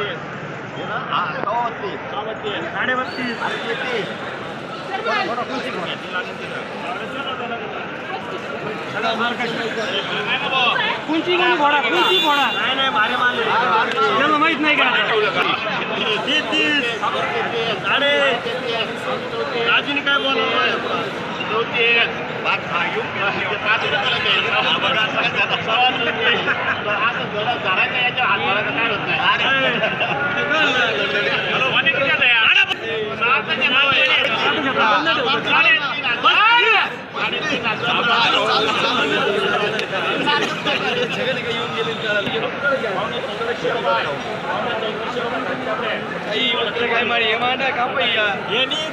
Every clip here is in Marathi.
बत्तीस हे बत्तीस. साडे बत्तीस तेहतीस. कोणची कोणी फोडा कोणची फोडा नाही नाही मारे मारले त्याला माहीत नाही का तेहतीस. साडे राजूने काय बोलावं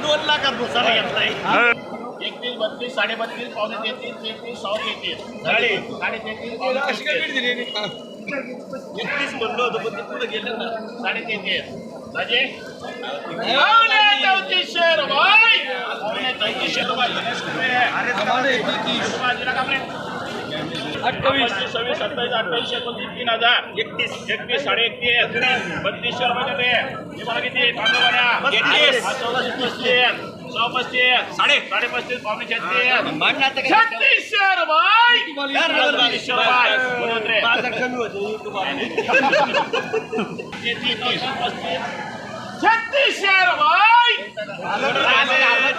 दोन लाखात घुसारा घेतलाय. एकतीस बत्तीस साडे बत्तीस पावणे तेहतीस तेहतीस सहा तेहतीस. साडे साडे तेहतीस. एकतीस म्हणलो होतो पण ते पुढे गेलं ना. साडे तेहतीस राजे पावणे पावणे अठ्ठावीस. सव्वीस सत्तावीस अठ्ठावीस एकोणतीस तीन हजार. एकतीस. एकतीस साडे एकतीस बत्तीसशे रुपये देते हे मला किती? पांडव एकतीस चौदाशे पस्तीस. सहा पस्तीस साडे साडे पस्तीस पावणे छत्तीस। छत्तीसशे रुपये छत्तीसशे रुपये बरोबर रे. तेहतीस, तीस, पस्तीस. छत्तीसशे रुपये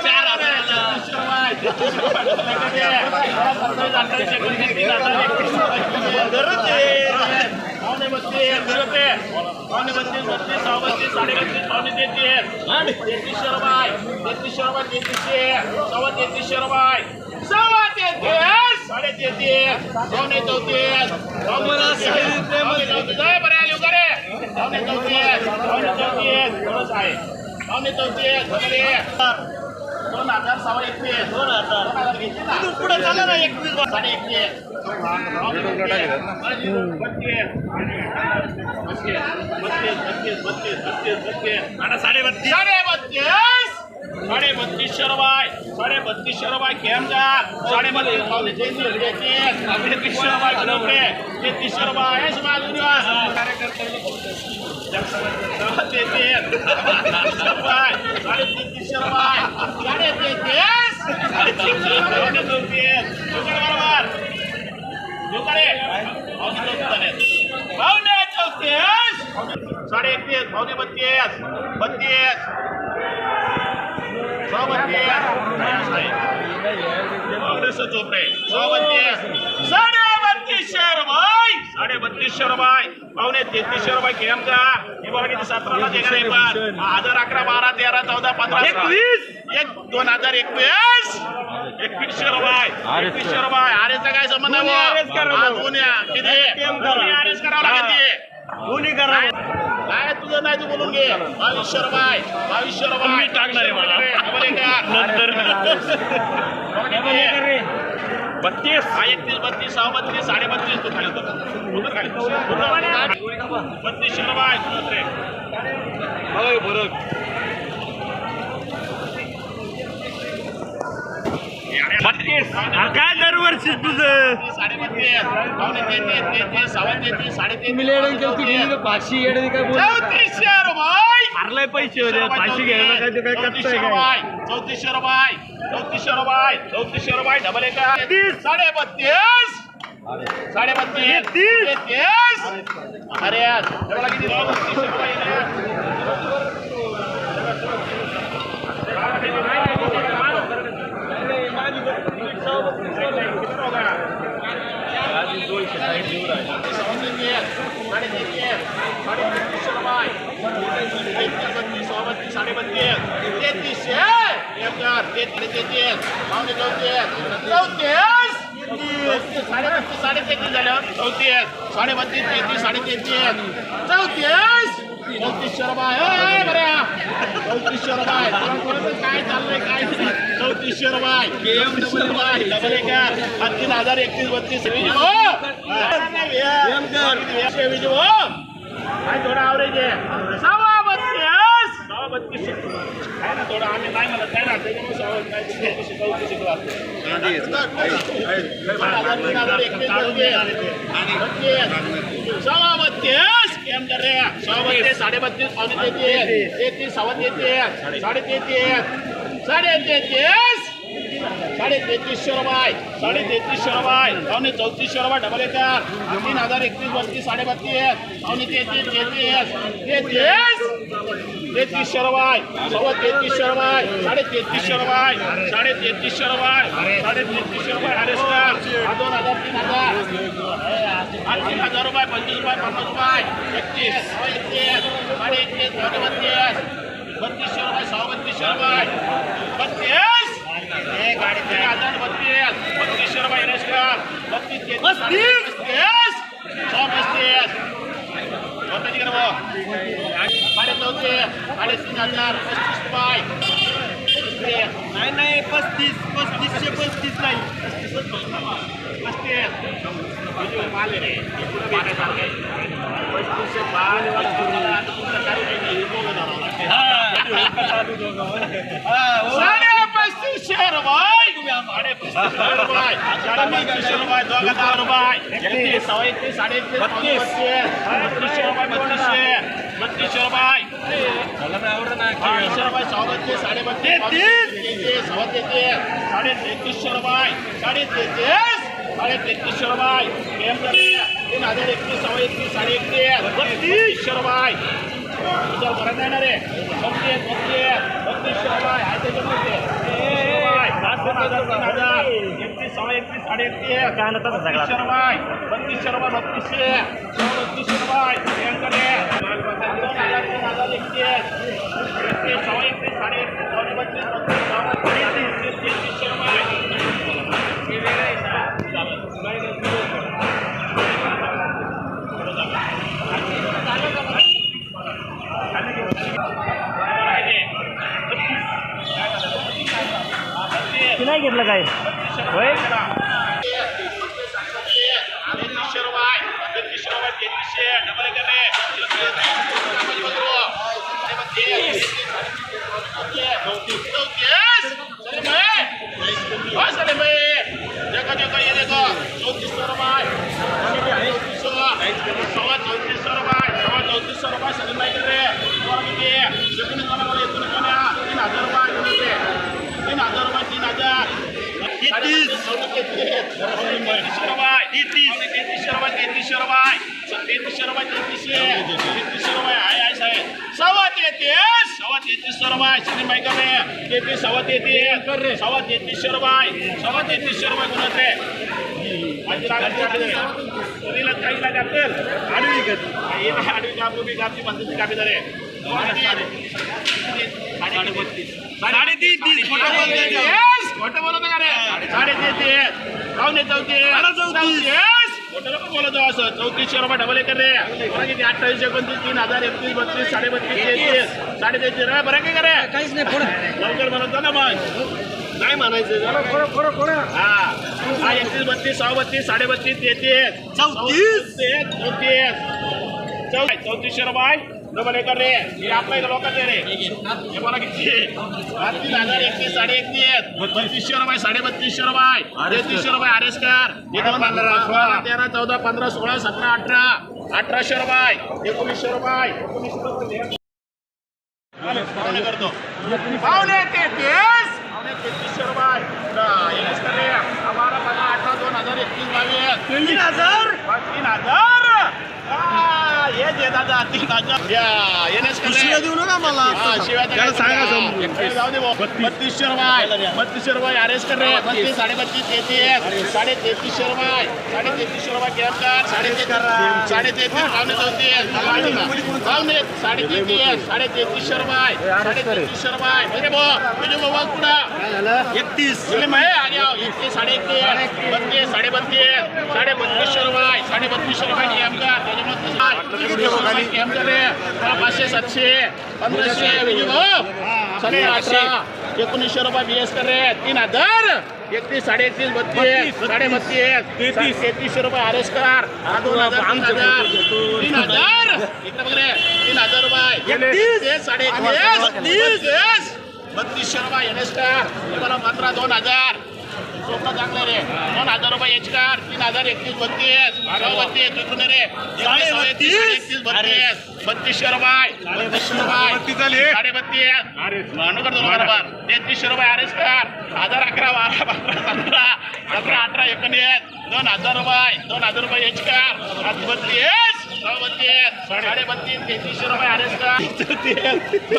चार हजार छत्तीसशे रुपये सत्तावीस अठ्ठावीस एकोणतीस तीन हजार एकतीस पावणे बत्तीस बरोबर पावणे बत्तीस बत्तीस सहा बत्तीस साडे बत्तीस पावणे तेहतीस तेहतीसशे रुपये तेहतीसशे रुपये तेहतीसशे सव्वा तेहतीसशे रुपये सव्वा तेहतीस साडे तेहतीस पावणे चौतीस पावणे चौतीस पावणे चौतीस जय बरे आले उगा रे पावणे चौतीस पावणे चौतीस थोडंच आहे पावणे चौतीस बरे दोन हजार सव्वा एकवीस. दोन हजार. दोन पुढे चाललं ना एकवीस साडे एकवीस. साडे बत्तीस. साडे बत्तीस. साडे बत्तीसशे रुपये साडे बत्तीसशे रुपये केम जा साडे बत्तीस तेहतीसशे रुपये किलोकडे तेहतीसशे रुपये साडे तेहतीसशे रुपये साडे तेहतीस साडे चौतीस साडे एकतीस भावने बत्तीस बत्तीस सहा बत्तीस बत्तीस साडे बत्तीसशे रुपये साडे बत्तीसशे रुपये पावणे तेहतीसशे रुपये केमचा हे बघा किती सतराला देणार आहे पण हजार अकरा बारा तेरा चौदा पंधरा एकवीस. एक दोन हजार एकवीस. एकवीसशे रुपये एकवीसशे रुपये आरेचा काय संबंध आहे? बुवा? हा, दोन या. किती? दोन्ही आरेच करावं लागते दोन्ही करा काय तुझं नाही तू बोलून घे. बावीसशे रुपये बावीसशे रुपये टाकणार आहे मला. नंतर बत्तीस. हा एकतीस बत्तीस सहा बत्तीस साडे बत्तीस तू खाली उतर. उतर खाली. उतर. बत्तीसशे रुपये उतर रे. बत्तीस. काय दरवर्षी तुझं? साडे बत्तीस पावणे तेहतीस तेहतीस सव्वा येडे काय चौतीसशे मारलाय पैसे पाचशे घ्यायला काय ते काय चौतीसशे करताय काय? चौतीसशे रुपये चौतीसशे रुपये चौतीसशे रुपये डबल एक साडे बत्तीस साडे बत्तीस तेहतीस. अरे यार डबल किती चौतीसशे रुपये येणार. साडे बत्तीस तेहतीस साडे तेहतीस चौतीस शर्मा आहे बऱ्या चौतीस रुपये तुला काय चाललंय काय नाही. शर्मा रुपये चौतीसशे डबल एक तीन हजार एकतीस बत्तीस विजय हो विजय विजय हो काय थोडा आवरेज आहे सव्वा बत्तीस सव्वा बत्तीस आहे ना थोडं आम्ही नाही म्हणत काय ना त्याच्यामुळे सव्वा काय चौतीसशे चौतीसशे क्लास तीन हजार एकवीस बत्तीस बत्तीस सव्वा बत्तीस केम कर रे सहा बत्तीस साडे बत्तीस पावणे तेहतीस तेहतीस सव्वा तेहतीस साडे तेहतीस साडे तेहतीस तेहतीसशे रुपये. साडे तेहतीसशे रुपये. पावणे चौतीसशे रुपये डबल येतात तीन हजार एकतीस बत्तीस साडे बत्तीस पावणे तेहतीस तेहतीस तेहतीस? तेहतीसशे रुपये. सव्वा तेहतीसशे रुपये. साडे तेहतीसशे रुपये. साडे तेहतीसशे रुपये. साडे तेहतीसशे रुपये हरेश का दोन हजार तीन हजार. तीन हजार रुपये पंचवीस रुपये पन्नास रुपये. एकतीस एकतीस साडे एकतीस. साडे बत्तीस बत्तीसशे रुपये सव्वा बत्तीसशे रुपये बत्तीस तीन हजार बत्तीस बत्तीसशे रुपये हरेश का बत्तीस तेहतीस पस्तीस सव्वा पस्तीस स्वतःची करा भाऊ. साडे चौथे साडे तीन हजार पस्तीस पाय नाही नाही पस्तीस पस्तीसशे पस्तीस नाही माल आहे रे पुढे पस्तीसशे पाच पस्तीस तुमचं काही नाही हे दोघं जण साडे पस्तीसशे रुपये साडे पस्तीसशे रुपये साडे पस्तीसशे रुपये दोघं दहा रुपये एकतीस सव्वा एकतीस साडे एकतीस बत्तीस बत्तीसशे रुपये बत्तीसशे बत्तीसशे रुपये बावीसशे रुपये सव्वा बत्तीस साडे बत्तीस तेहतीस सव्वा तेहतीस साडे तेहतीसशे रुपये साडे तेहतीस साडे तेहतीसशे रुपये एम तीन हजार एकतीस सव्वा एकतीस साडे एकतीस बत्तीसशे रुपये तुझ्या परत नाही ना रे बत्तीस बत्तीस बत्तीसशे रुपये आहे त्याच्यामध्ये दोन हजार एकतीस सव्वा एकतीस साडे एकतीस बत्तीसशे रुपये बत्तीसशे रुपये बत्तीसशे सव्वा बत्तीसशे रुपये यांकडे दोन हजार तीन हजार एकतीस एकतीस सव्वा एकतीस साडे एकतीस बत्तीस बत्तीस तेहतीसशे नाही घेतलं काय? होय? तेहतीसशे रुपये तेहतीसशे रुपये तेहतीसशे तेहतीसशे रुपये आहे आहे साहेब सव्वा तेहतीस सव्वा तेहतीसशे रुपये सगळी माहिती करे तेहतीस सव्वा तेहतीस सव्वा तेहतीसशे रुपये सव्वा तेहतीसशे रुपये कोणाचे शरीरात काही लागेल आडवी करते आडवी कापू बी कापची पद्धती कापी झाले साडे तीस खोटं बोलतोय तो. खोटं बोलत का रे साडे तेहतीस पावणे चौतीस साडे चौतीस. असं. चौतीसशे रुपये डबल एक रे. बरं किती? अठ्ठावीस एकोणतीस तीन हजार एकतीस बत्तीस साडे बत्तीस तेहतीस साडे तेहतीस रे बरं काय करे काहीच नाही पुढं. लवकर म्हणत ना मग. नाही म्हणायचं. हा. हा एकतीस बत्तीस सहा बत्तीस साडे बत्तीस तेहतीस. चौतीस. चौतीस चौतीस. चौतीसशे रुपये. डबल एकर रे हे आपल्या लोकांचे रे हे मला किती हा, तीन हजार एकतीस साडे एकतीस पंचवीसशे रुपये साडे बत्तीसशे रुपये तेहतीसशे रुपये आर एस पंधरा तेरा चौदा पंधरा सोळा सतरा अठरा अठराशे रुपये एकोणीसशे रुपये एकोणीसशे करतो पावणे तेहतीस पावणे तेहतीसशे रुपये हा, कर रे. बारा पंधरा अठरा दोन हजार एकतीस बावीस तीन हजार तीन हजार जाऊ दे भाऊ. बत्तीसशे रुपये. बत्तीसशे रुपये आरेस कर रे बत्तीस साडे बत्तीस तेहतीस. साडे तेहतीसशे रुपये. साडे तेहतीसशे रुपये कॅब कर. साडे तेहतीस साडे तेहतीस पावणे चौतीस पावणे साडे तेहतीस साडे तेहतीसशे रुपये. साडे तेहतीसशे रुपये. म्हणजे भाऊ तुझे भाऊ कुठं? एकतीस. एकतीस. साडे एकतीस बत्तीस साडे बत्तीस साडे बत्तीसशे साडे बत्तीसशे रुपये नियम कर त्याच्यामध्ये नियम कर रे मला पाचशे सातशे पंधराशे भाऊ साडे अठरा एकोणीसशे रुपये बी एस कर तीन हजार. एकतीस साडे एकतीस बत्तीस साडे बत्तीस तेहतीस. तेहतीसशे रुपये आर एस कर हा दोन हजार तीन हजार. तीन हजार. इकडे बघ रे. तीन हजार रुपये. साडे बत्तीस. बत्तीसशे रुपये एन एस कर हे मला पंधरा दोन हजार. सोपं चांगलं रे. दोन हजार रुपये एचकार तीन हजार एकतीस बत्तीस. सहा बत्तीस तिकडून रे. एकतीस बत्तीस. बत्तीसशे रुपये. बत्तीसशे. साडे बत्तीस. म्हणून करतो ना बरोबर. तेहतीसशे रुपये आरेस कर हजार अकरा बारा बारा पंधरा. सतरा अठरा एकोणीस. दोन हजार रुपये. दोन हजार रुपये एच कर आज बत्तीस. साडे बत्तीस. तेहतीसशे रुपये आरेस कर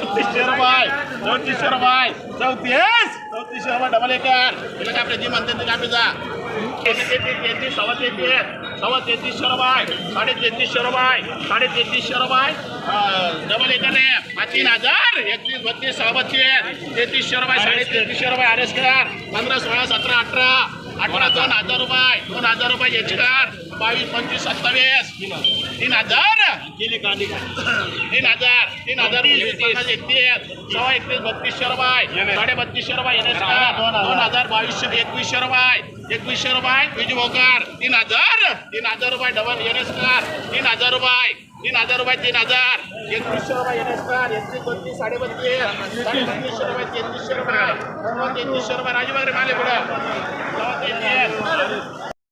बत्तीसशे रुपये. चौतीसशे रुपये. चौतीस. रुपये डबल एकर तुला काय आपले जी म्हणते ते काय जा. तेहतीस तेहतीस सव्वा तेहतीस सव्वा तेहतीसशे रुपये साडे तेहतीसशे रुपये साडे तेहतीसशे रुपये डबल पाच तीन हजार. एकतीस बत्तीस सहा बत्तीस. तेहतीसशे रुपये साडे तेहतीसशे रुपये आर एस कर. पंधरा सोळा सतरा अठरा. अठरा दोन हजार रुपये. दोन हजार रुपये एच कर. बावीस पंचवीस सत्तावीस. तीन हजार? तीन हजार. तीन हजार पन्नास एकतीस. सव्वा एकतीस बत्तीसशे रुपये साडे बत्तीसशे रुपये एन एस दोन हजार. बावीसशे एकवीसशे रुपये एकवीसशे रुपये विजय भोकर. तीन हजार. तीन हजार रुपये डबल एन एस तीन हजार रुपये. तीन हजार रुपये तीन हजार. एकवीसशे रुपये एन एस एकतीस बत्तीस साडे बत्तीस. साडे बत्तीसशे रुपये तेहतीसशे रुपये तेहतीसशे रुपये राजू वगैरे माले पुढं. तेहतीस.